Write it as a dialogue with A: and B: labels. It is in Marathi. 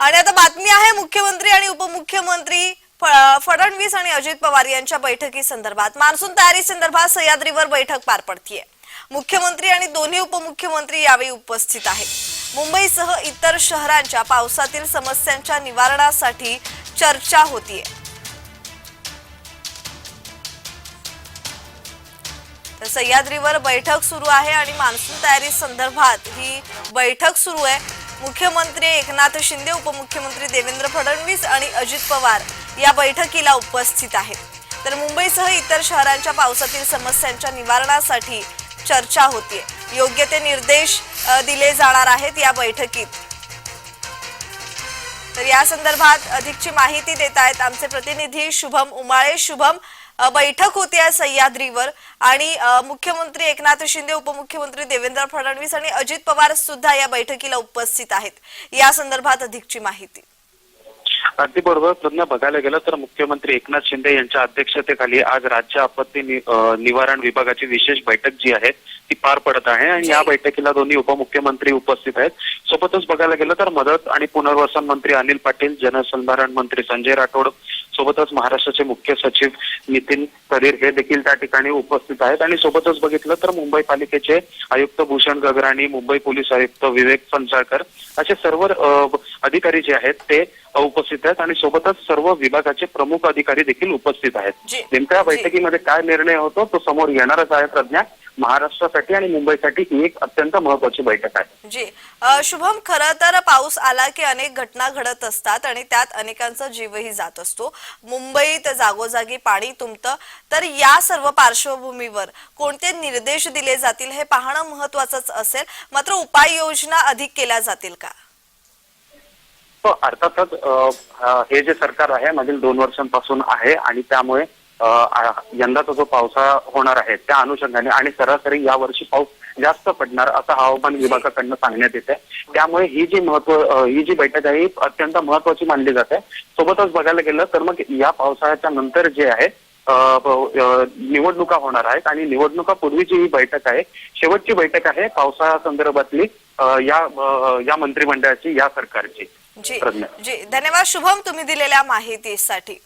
A: आणि आता बातमी आहे मुख्यमंत्री आणि उपमुख्यमंत्री फ- फडणवीस आणि अजित पवार यांच्या बैठकी संदर्भात. मान्सून तयारी संदर्भात सह्याद्रीवर बैठक पार पडतीये. मुख्यमंत्री आणि दोन्ही उपमुख्यमंत्री यावेळी उपस्थित आहेत. मुंबईसह इतर शहरांच्या पावसातील समस्यांच्या निवारणासाठी चर्चा होतीये. तर सह्याद्रीवर बैठक सुरू आहे आणि मान्सून तयारी संदर्भात ही बैठक सुरू आहे. मुख्यमंत्री एकनाथ शिंदे उपमुख्यमंत्री देवेंद्र फडणवीस आणि अजित पवार या बैठकीला उपस्थित आहेत. तर मुंबईसह इतर शहरांच्या पावसातील समस्यांच्या निवारणासाठी चर्चा होतीये. योग्य ते निर्देश दिले जाणार आहेत या बैठकीत. तर या संदर्भात अधिकची माहिती देत आहेत आमचे प्रतिनिधी शुभम उमाळे. शुभम बैठक होती आज सह्याद्रीवर आणि मुख्यमंत्री एकनाथ शिंदे उपमुख्यमंत्री देवेंद्र फडणवीस आणि अजित पवार सुद्धा या बैठकीला उपस्थित आहेत. या संदर्भात अधिकची माहिती.
B: अगदी बरोबर प्रज्ञा बघायला गेलं तर मुख्यमंत्री एकनाथ शिंदे यांच्या अध्यक्षतेखाली आज राज्य आपत्ती निवारण विभागाची विशेष बैठक जी आहे ती पार पडत आहे आणि या बैठकीला दोन्ही उपमुख्यमंत्री उपस्थित आहेत. सोबतच बघायला गेलं तर मदत आणि पुनर्वसन मंत्री अनिल पाटील जलसंधारण मंत्री संजय राठोड सोबतच महाराष्ट्राचे मुख्य सचिव नितीन कदीर हे देखील त्या ठिकाणी उपस्थित आहेत आणि सोबतच बघितलं तर मुंबई पालिकेचे आयुक्त भूषण गगराणी मुंबई पोलीस आयुक्त विवेक फणसाळकर असे सर्व अधिकारी जे आहेत ते उपस्थित आहेत आणि सोबतच सर्व विभागाचे प्रमुख अधिकारी देखील उपस्थित आहेत. नेमक्या. बैठकीमध्ये काय निर्णय होतो तो समोर येणारच आहे प्रज्ञा महाराष्ट्रासाठी आणि मुंबईसाठी ही एक अत्यंत महत्वाची बैठक आहे.
A: जी शुभम खरं तर पाऊस आला की अनेक घटना घडत असतात आणि त्यात अनेकांचा जीवही जात असतो. मुंबईत जागोजागी पाणी तुंबतं. तर या सर्व पार्श्वभूमीवर कोणते निर्देश दिले जातील हे पाहणं महत्वाचंच असेल. मात्र उपाययोजना अधिक केल्या जातील का?
B: हो अर्थातच हे जे सरकार आहे मागील दोन वर्षांपासून आहे आणि त्यामुळे यंदाचा जो पावसाळा होणार आहे त्या अनुषंगाने आणि सरासरी या वर्षी पाऊस जास्त पडणार असं हवामान विभागाकडनं सांगण्यात येते त्यामुळे ही जी महत्त्व ही जी बैठक आहे ही अत्यंत महत्वाची मानली जाते. सोबतच बघायला गेलं तर मग या पावसाळ्याच्या नंतर जे आहे निवडणुका होणार आहेत आणि निवडणुकापूर्वीची ही बैठक आहे. शेवटची बैठक आहे पावसाळ्या संदर्भातली या या मंत्रिमंडळाची या सरकारची.
A: जी. जी धन्यवाद. शुभम तुम्ही दिलेल्या माहितीसाठी.